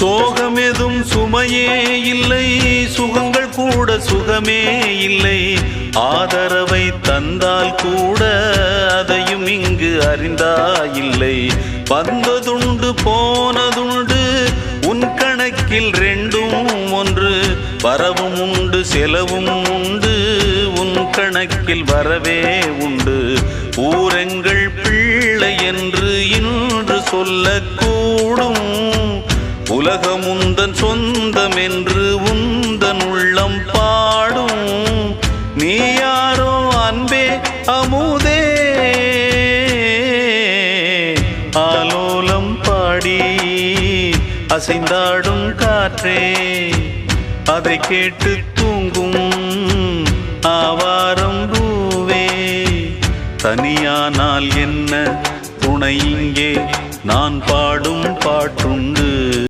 சோகமெதும் சுமையே இல்லை சுகங்கள் கூட சுகமே இல்லை. ஆதரவை தந்தால் கூட அதையும் இங்கு அறிந்தாயில்லை வந்ததுண்டு போனதுண்டு உன் கணக்கில் ரெண்டும் ஒன்று. வரவும் உண்டு செலவும் உண்டு உன் கணக்கில் வரவே உண்டு. ஊரெங்கள் பிள்ளை என்று இன்று சொல்லக்கூடும். உலகம் உந்தன் சொந்தம் என்று உந்தன் உள்ளம் பாடும். நீ யாரோ அன்பே அமுதே. ஆலோலம் பாடி அசைந்தாடும் காற்றே. அதை கேட்டு தூங்கும் ஆவாரம் பூவே தனியானால் என்ன துணை இங்கே. நான் பாடும்